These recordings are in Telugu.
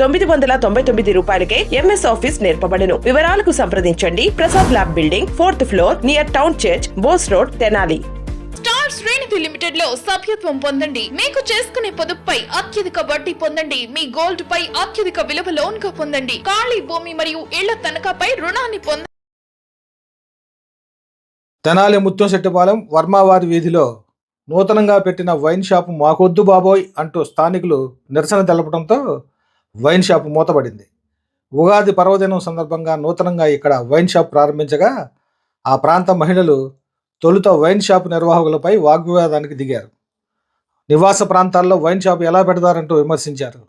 తొమ్మిది వందల తొంభై తొమ్మిది రూపాయలకే ఎంఎస్ ఆఫీస్ నేర్పబడును. వివరాలకు సంప్రదించండి. Prasad lab building fourth floor near town church Bose road Tenali. Star శ్రేణిధి లిమిటెడ్లో సభ్యత్వం పొందండి. మీకు చేసుకునే పొదుపుపై అత్యధిక వడ్డీ పొందండి. మీ గోల్డ్ పై అత్యధిక విలువ లోన్గా పొందండి. ఖాళీ భూమి మరియు ఇళ్ళ తనఖాపై రుణాన్ని పొందండి తెనాలి ముత్యంశెట్టిపాలెం వర్మావారి వీధిలో నూతనంగా పెట్టిన వైన్ షాపు మాకొద్దు బాబోయ్ అంటూ స్థానికులు నిరసన తెలపడంతో వైన్ షాప్ మూతపడింది ఉగాది పర్వదినం సందర్భంగా నూతనంగా ఇక్కడ వైన్ షాప్ ప్రారంభించగా ఆ ప్రాంత మహిళలు తొలుత వైన్ షాప్ నిర్వాహకులపై వాగ్వివాదానికి దిగారు. నివాస ప్రాంతాల్లో వైన్ షాప్ ఎలా పెడతారంటూ విమర్శించారు.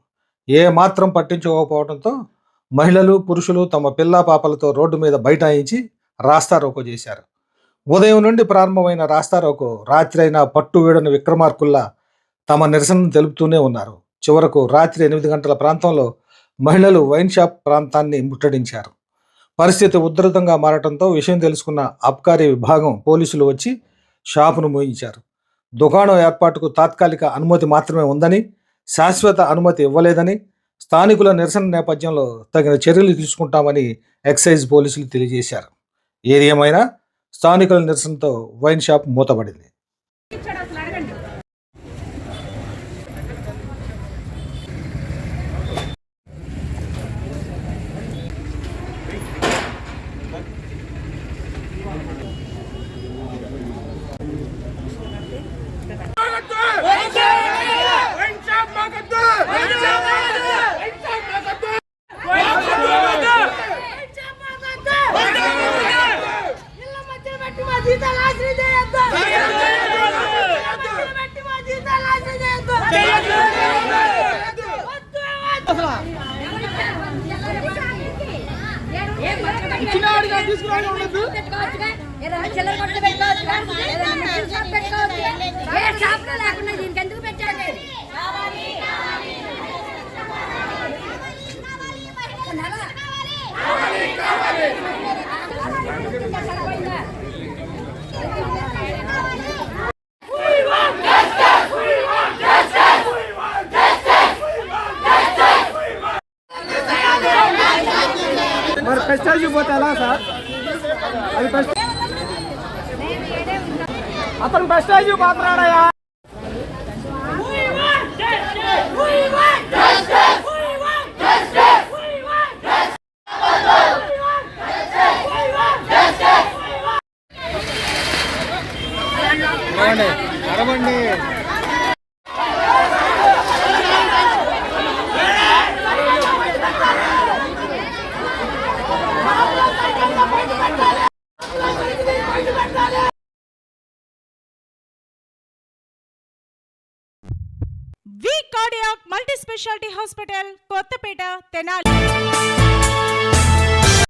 ఏ మాత్రం పట్టించుకోకపోవడంతో మహిళలు పురుషులు తమ పిల్ల పాపలతో రోడ్డు మీద బైఠాయించి రాస్తారోకో చేశారు. ఉదయం నుండి ప్రారంభమైన రాస్తారోకో రాత్రి అయినా పట్టు వీడని విక్రమార్కుల్లా తమ నిరసనను తెలుపుతూనే ఉన్నారు. చివరకు రాత్రి ఎనిమిది గంటల ప్రాంతంలో మహిళలు వైన్ షాప్ ప్రాంతాన్ని ముట్టడించారు. పరిస్థితి ఉధృతంగా మారటంతో విషయం తెలుసుకున్న అబ్కారీ విభాగం పోలీసులు వచ్చి షాపును మోయించారు. దుకాణం ఏర్పాటుకు తాత్కాలిక అనుమతి మాత్రమే ఉందని శాశ్వత అనుమతి ఇవ్వలేదని స్థానికుల నిరసన నేపథ్యంలో తగిన చర్యలు తీసుకుంటామని ఎక్సైజ్ పోలీసులు తెలియజేశారు. ఏది ఏమైనా స్థానికుల నిరసనతో వైన్ షాప్ మూతపడింది. ఇచ్చినవాడిగా తీసుకురావడం ఉండదు చిల్లర కొట్లు పెట్టుకోవచ్చు ఏ షాప్ లేకుండా దీనికి ఎందుకు పెట్టారు ఫస్ట్ అయిపోతే ఎలా సార్ అది ఫస్ట్ అతను ఫస్ట్ అయిపోతున్నాడయా అరవండి అరవండి V cardiac multi speciality hospital Kothapeta Tenali